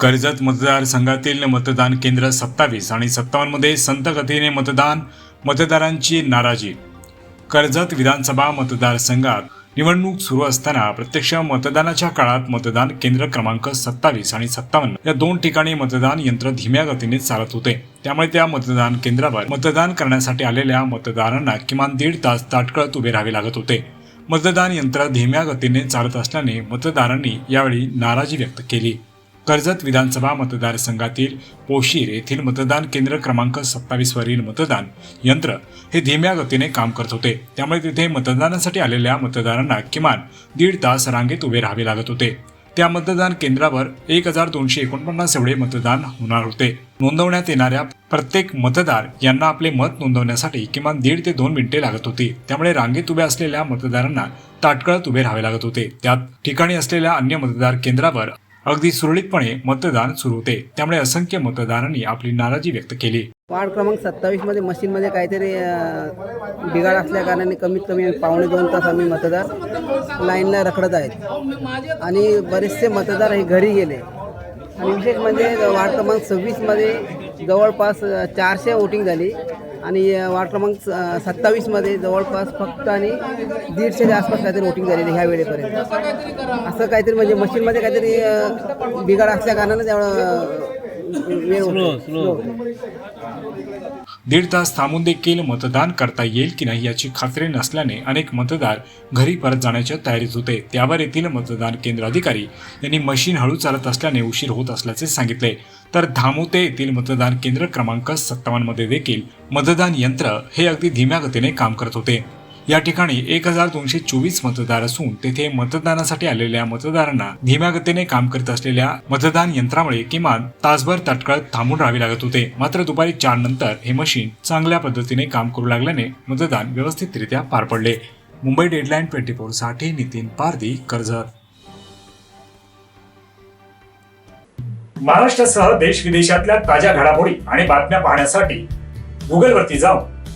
कर्जत मतदारसंघातील मतदान केंद्र सत्तावीस आणि सत्तावन्नमध्ये संत गतीने मतदान मतदारांची नाराजी. कर्जत विधानसभा मतदारसंघात निवडणूक सुरू असताना प्रत्यक्ष मतदानाच्या काळात मतदान केंद्र क्रमांक सत्तावीस आणि सत्तावन्न या दोन ठिकाणी मतदान यंत्र धीम्या गतीने चालत होते. त्यामुळे त्या मतदान केंद्रावर मतदान करण्यासाठी आलेल्या मतदारांना किमान दीड तास ताटकळत उभे राहावे लागत होते. मतदान यंत्र धीम्या गतीने चालत असल्याने मतदारांनी यावेळी नाराजी व्यक्त केली. कर्जत विधानसभा मतदारसंघातील पोशीर येथील मतदान केंद्र क्रमांक सत्तावीस वरील मतदान यंत्र हे धीम्या गतीने काम करत होते. त्यामुळे तिथे मतदानासाठी आलेल्या मतदारांना किमान दीड तास रांगेत उभे राहावे लागत होते. त्या मतदान केंद्रावर एक हजार दोनशे एकोणपन्नास एवढे मतदान होणार होते. नोंदवण्यात येणाऱ्या प्रत्येक मतदार यांना आपले मत नोंदवण्यासाठी किमान दीड ते दोन मिनिटे लागत होती. त्यामुळे रांगेत उभ्या असलेल्या मतदारांना ताटकळत उभे राहावे लागत होते. त्या ठिकाणी असलेल्या अन्य मतदार केंद्रावर अगदी सुरळीतपणे मतदान सुरू होते. त्यामुळे असंख्य मतदारांनी आपली नाराजी व्यक्त केली. वार्ड क्रमांक सत्तावीसमध्ये मशीनमध्ये काहीतरी बिघाड असल्या कारणाने कमीत कमी पावणे दोन तास आम्ही मतदार लाईनला रखडत आहेत. आणि बरेचसे मतदार हे घरी गेले. आणि विशेष म्हणजे वार्ड क्रमांक सव्वीसमध्ये जवळपास चारशे वोटिंग झाली. आणि अं, वार्ड क्रमांक स- सत्तावीसमध्ये जवळपास फक्त आणि दीडशेच्या आसपास काहीतरी वोटिंग झालेली ह्या वेळेपर्यंत. असं काहीतरी म्हणजे मशीनमध्ये काहीतरी बिघाड असल्या कारणानं तेवढं दीड तास थांबून देखील मतदान करता येईल की नाही याची खात्री नसल्याने अनेक मतदार घरी परत जाण्याच्या तयारीत होते. त्यावर येथील मतदान केंद्र अधिकारी यांनी मशीन हळू चालत असल्याने उशीर होत असल्याचे सांगितले. तर धामोते येथील मतदान केंद्र क्रमांक सत्तावन्नमध्ये देखील मतदान यंत्र हे अगदी धीम्या गतीने काम करत होते. या ठिकाणी एक हजार दोनशे चोवीस मतदार असून तेथे मतदानासाठी आलेल्या मतदारांना धीम्या गतीने काम करत असलेल्या मतदान यंत्रामुळे किमान तासभर तटकळत थांबून राहावे लागत होते. मात्र दुपारी चार नंतर हे मशीन चांगल्या पद्धतीने काम करू लागल्याने मतदान व्यवस्थितरित्या पार पडले. मुंबई डेडलाईन ट्वेंटी फोरसाठी नितीन पारदी कर्जत. महाराष्ट्रासह देश विदेशातल्या ताज्या घडामोडी आणि बातम्या पाहण्यासाठी गुगलवरती जाऊन